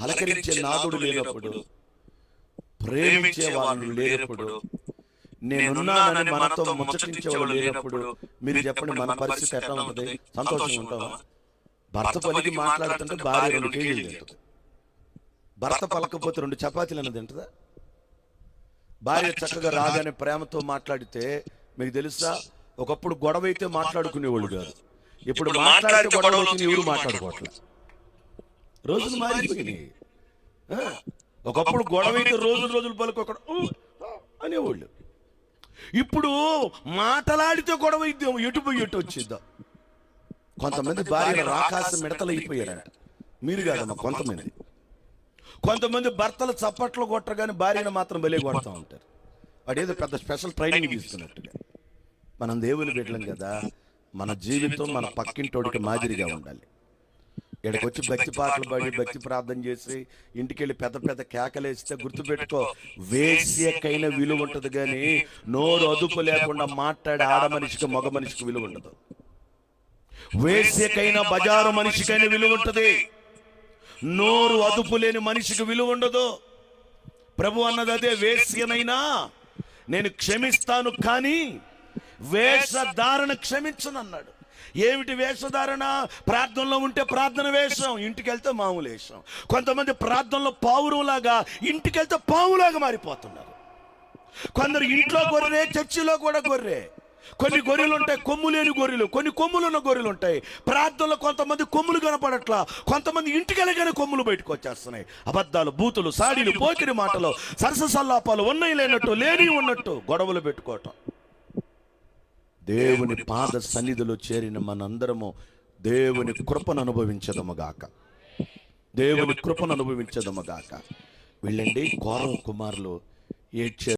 పలకరించే నాదుడు లేనప్పుడు ప్రేమించే వాళ్ళు లేనప్పుడు నేనున్నానని మనతో ముచ్చటించే వాళ్ళు లేనప్పుడు మీరు చెప్పండి మన పరిస్థితి ఎట్లా ఉంటుంది? సంతోషంగా ఉంటావా? భర్త పలికి మాట్లాడుతుంటే భార్య రెండు కేజీలు తింటుంది భర్త పలకపోతే రెండు చపాతీలు అన్నది తింటుందా? భార్య చక్కగా రాగానే ప్రేమతో మాట్లాడితే మీకు తెలుసా? ఒకప్పుడు గొడవ అయితే మాట్లాడుకునేవాళ్ళు కాదు. ఇప్పుడు మాట్లాడితే గొడవ ఎవరు మాట్లాడుకోవట్లేదు? రోజులు మారిపోయినాయి. ఒకప్పుడు గొడవ అయితే రోజులు రోజులు పలుకొకడు "ఊ, ఆ" అనేవాళ్ళు. ఇప్పుడు మాటలాడితే గొడవ ఇద్దాం ఎటు పోయి ఎటు వచ్చిద్దాం. కొంతమంది భార్య రాకాశ మిడతలు అయిపోయారంట. మీరు కాదమ్మా కొంతమంది. కొంతమంది. భర్తలు చప్పట్లు కొట్టగానే భార్యను మాత్రం బలే కొడతా ఉంటారు. వాడేదో పెద్ద స్పెషల్ ట్రైనింగ్ తీసుకున్నట్టుగా. మనం దేవుని బిడ్డలం కదా. మన జీవితం మన పక్కింటోడికి మాదిరిగా ఉండాలి. ఇక్కడికి వచ్చి భక్తి పాటలు పాడి భక్తి ప్రార్థన చేసి ఇంటికి వెళ్ళి పెద్ద పెద్ద కేకలేస్తే గుర్తుపెట్టుకో వేశ్యకైన విలువ ఉంటుంది కానీ నోరు అదుపు లేకుండా మాట్లాడే ఆడ మనిషికి మగ మనిషికి విలువ ఉండదు. వేశ్యకైన బజారు మనిషికైన విలువ ఉంటుంది. నోరు అదుపు లేని మనిషికి విలువ ఉండదు. ప్రభు అన్నది అదే వేశ్యనైనా నేను క్షమిస్తాను కానీ వేషధారణ క్షమించను అన్నాడు ఏమిటి వేషధారణ? ప్రార్థనలో ఉంటే ప్రార్థన వేషం ఇంటికి వెళ్తే మామూలు వేషం. కొంతమంది ప్రార్థనలో పావురులాగా ఇంటికి వెళ్తే పావులాగా మారిపోతున్నారు. కొందరు ఇంట్లో గొర్రె చర్చిలో కూడా గొర్రె. కొన్ని గొర్రెలు ఉంటాయి కొమ్ము లేని గొర్రెలు. కొన్ని కొమ్ములు ఉన్న గొర్రెలు ఉంటాయి. ప్రార్థనలో కొంతమంది కొమ్ములు కనపడట్లా. కొంతమంది ఇంటికి వెళ్ళగానే కొమ్ములు బయటకు వచ్చేస్తున్నాయి. అబద్ధాలు బూతులు సాడీలు పోకిరి మాటలు సరస సల్లాపాలు ఉన్నాయి లేనట్టు లేని ఉన్నట్టు గొడవలు పెట్టుకోవటం. దేవుని పాద సన్నిధిలో చేరిన మనందరము దేవుని కృపను అనుభవించదముగాక దేవుని కృపను అనుభవించదముగాక వెళ్ళండి కౌరవ కుమారులు ఏడ్చారు.